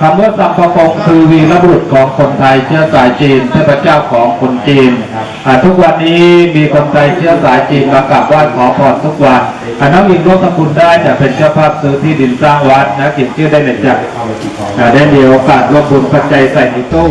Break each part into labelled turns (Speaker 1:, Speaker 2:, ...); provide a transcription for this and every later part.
Speaker 1: คำว่าสัมปกงคือวีรบุรุษของคนไทยเชื้อสายจีนเทพเจ้าของคนจีนทุกวันนี้มีคนไทยเชื้อสายจีนมากราบไหว้ขอพรทุกวันอน้องอิงร่วมทำบุญได้จะเป็นเจ้าภาพซื้อที่ดินสร้างวัดนะเกียนชื่อได้เลยจ้ะอ่าได้มีโอกาสร่วมบุญปัจจัยใส่ในตู้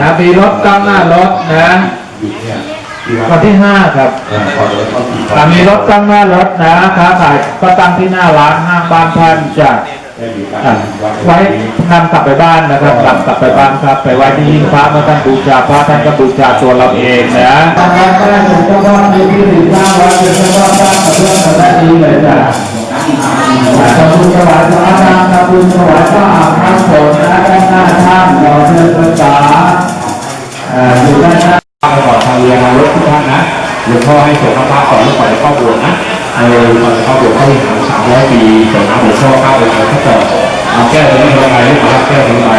Speaker 1: นะมีรถตั้งหน้ารถนะวันที่ห้าครับอ่ามีรถตั้งหน้ารถนะค้าขายก็ตั้งที่หน้าร้านห้างบ้านท่านจะอะไว้นำกลับไปบ้านนะครับนำกลับไปบ้านครับ ไปไว้ที่หิ้งพระเมื่อท่านบูชาพระท่านก็บูชาตัวเราเองนะทางการได้ถูกเจ้าพ่อมีที่ดินสร้างวัดเป็นเจ้าพ่อสร้างกับเพื่อนกันได้ดีเลยจ้ะทำบุญถวายพระนามทำบุญถวายพระอาภาสนนะด้านหน้าท่านรอเชิญภาษา
Speaker 2: พ่อให้ส่งพระพาก่อนแล้วก่อนจะเข้าโบสถ์นะเออก่อนจะเข้าโบสถ์เข้าวิหารสามร้อยปีส่งน้ำหลวงพ่อเข้าไปเอาข้าวต่อเอาแก้วตรงนี้ลงไปหรือมาแก้วลงไป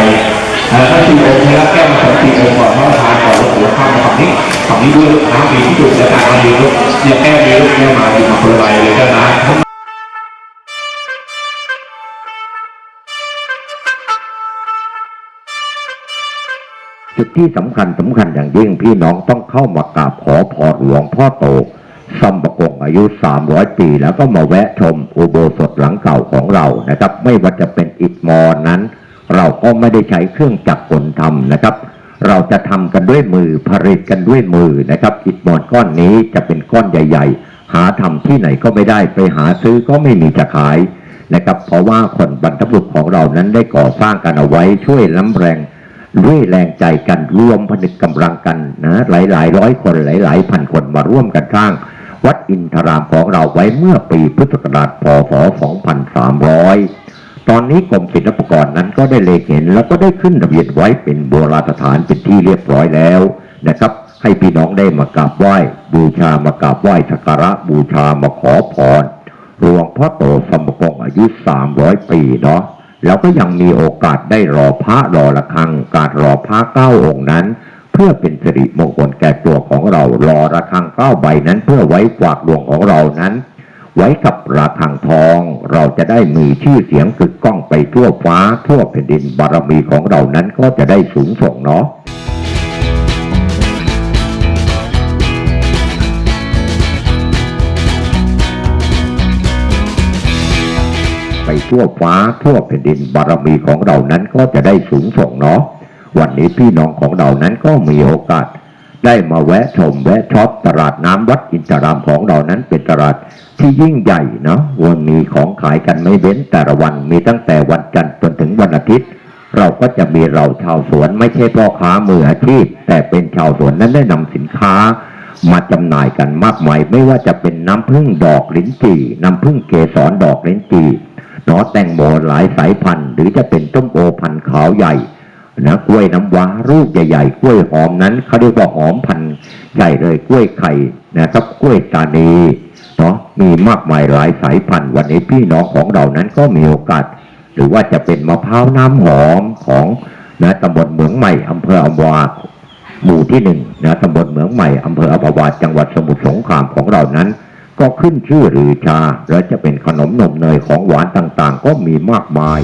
Speaker 2: เออถ้าตีองค์ใช้รับแก้วมาสองตีองค์ก่อนพระประธานก่อนแล้วหัวข้ามมาฝั่งนี้ฝั่งนี้ด้วยน้ำมีที่จุดแล้วการมาดีลูกเนี่ยแก้วมีลูกแก้วมาดีมาคนละใบเลยเจ้านะ
Speaker 3: จุดที่สำคัญสำคัญอย่างยิ่งพี่น้องต้องเข้ามากราบขอพรหลวงพ่อโตซัมปะกงอายุ 300 ปี แล้วก็มาแวะชมอุโบสถหลังเก่าของเรานะครับ ไม่ว่าจะเป็นอิฐมอนนั้น เราก็ไม่ได้ใช้เครื่องจักรกลทำนะครับ เราจะทำกันด้วยมือผลิตกันด้วยมือนะครับ อิฐมอนก้อนนี้จะเป็นก้อนใหญ่ ๆ หาทำที่ไหนก็ไม่ได้ไปหาซื้อก็ไม่มีจะขายนะครับ เพราะว่าคนบรรพบุรุษของเรานั้นได้ก่อสร้างกันเอาไว้ช่วยล้ำแรง ด้วยแรงใจกันรวมผนึกกำลังกันนะหลายหลายร้อยคนหลายหลายพันคนมาร่วมกันสร้าง วัดอินทรามของเราไว้เมื่อปีพุทธศักราชพศ 2300 ตอนนี้กรมศิลปากรนั้นก็ได้เลขเห็น แล้วก็ได้ขึ้นทะเบียนไว้เป็นโบราณสถานเป็นที่เรียบร้อยแล้วนะครับ ให้พี่น้องได้มากราบไหว้บูชามากราบไหว้สักการะบูชามาขอพรหลวงพ่อโตสมปองอายุ 300 ปีเนาะ แล้วก็ยังมีโอกาสได้รอพระรอระฆัง การรอพระเก้าองค์นั้น เพื่อเป็นสิริมงคลแก่ตัวของเรารอระฆังเก้าใบนั้นเพื่อไว้ฝากดวงของเรานั้น ไว้กับระฆังทอง เราจะได้มีชื่อเสียงกึกก้องไปทั่วฟ้าทั่วแผ่นดินบารมีของเรานั้นก็จะได้สูงส่งเนาะ ทั่วฟ้าทั่วแผ่นดินบารมีของเรานั้นก็จะได้สูงส่งเนาะวันนี้พี่น้องของเรานั้นก็มีโอกาส ได้มาแวะชมแวะช็อปตลาดน้ำวัดอินทรามของเรานั้นเป็นตลาดที่ยิ่งใหญ่เนาะวันมีของขายกันไม่เว้นแต่ละวันมีตั้งแต่วันจันทร์จนถึงวันอาทิตย์ เราก็จะมีเราชาวสวนไม่ใช่พ่อค้ามืออาชีพ แต่เป็นชาวสวนนั้นได้นำสินค้ามาจำหน่ายกันมากมายไม่ว่าจะเป็นน้ำผึ้งดอกลิ้นจี่น้ำผึ้งเกสรดอกลิ้นจี่ แตงโมหลายสายพันธุ์ หรือจะเป็นต้มโอพันธุ์ขาวใหญ่นะกล้วยน้ำว้าลูกใหญ่ๆกล้วยหอมนั้นเขาเรียกว่าหอมพันธุ์ใหญ่เลยกล้วยไข่นะครับกล้วยตานีเนาะมีมากมายหลายสายพันธุ์ วันนี้พี่น้องของเรานั้นก็มีโอกาส หรือว่าจะเป็นมะพร้าวน้ำหอมของนะตำบลเหมืองใหม่อำเภออัมวาหมู่ที่หนึ่งนะตำบลเหมืองใหม่อำเภออัมวาจังหวัดสมุทรสงครามของเรานั้น ก็ขึ้นชื่อหรือชา และจะเป็นขนมนมเนยของหวานต่างๆ ก็มีมากมาย